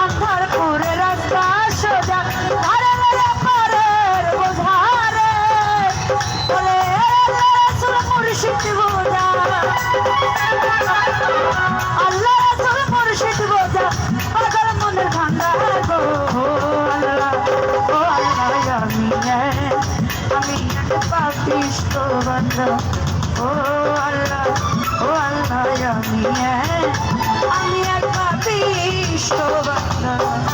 আধারপুরে রাস্তা সোজা। ধারে ধারে পারের বোঝারে বলে সুরপুর সিদ্ধি বোঝা। আল্লাহ সুরপুর সিদ্ধি বোঝা। পাগল মনের ভাঙ্গা গো আল্লাহ, ও আল্লাহ, আমি আমি পাপিষ্ট বান্ধব ও আল্লাহ ও আল্লাহ, আমি что в окна.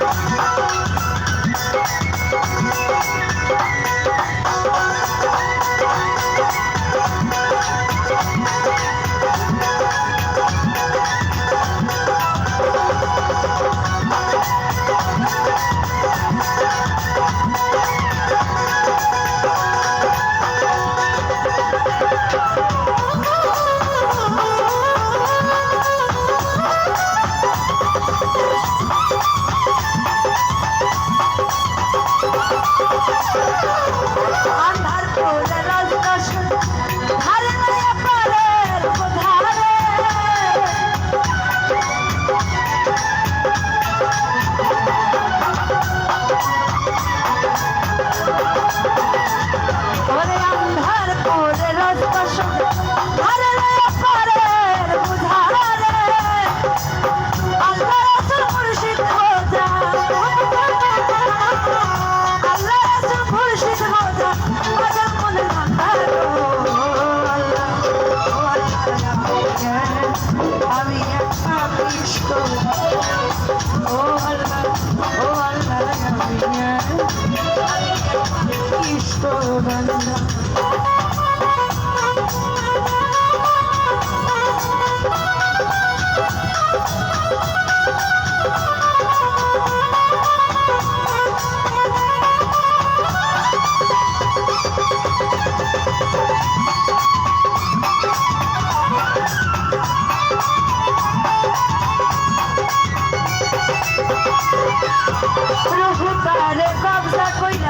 Thank Rojo para el cobza coina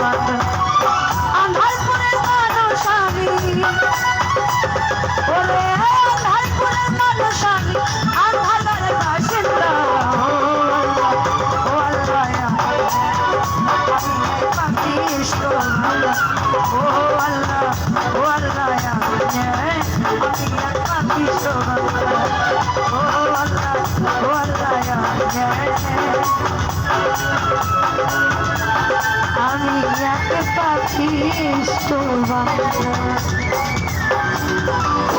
রাত আন্ধার করে মানুষ আমি ওরে আন্ধার করে মানুষ আমি আন্ধার বাসিন্দা ও আল্লাহ ও আল্লাহ আমি ও আল্লাহ ও আল্লাহ আমি যাকে পাখি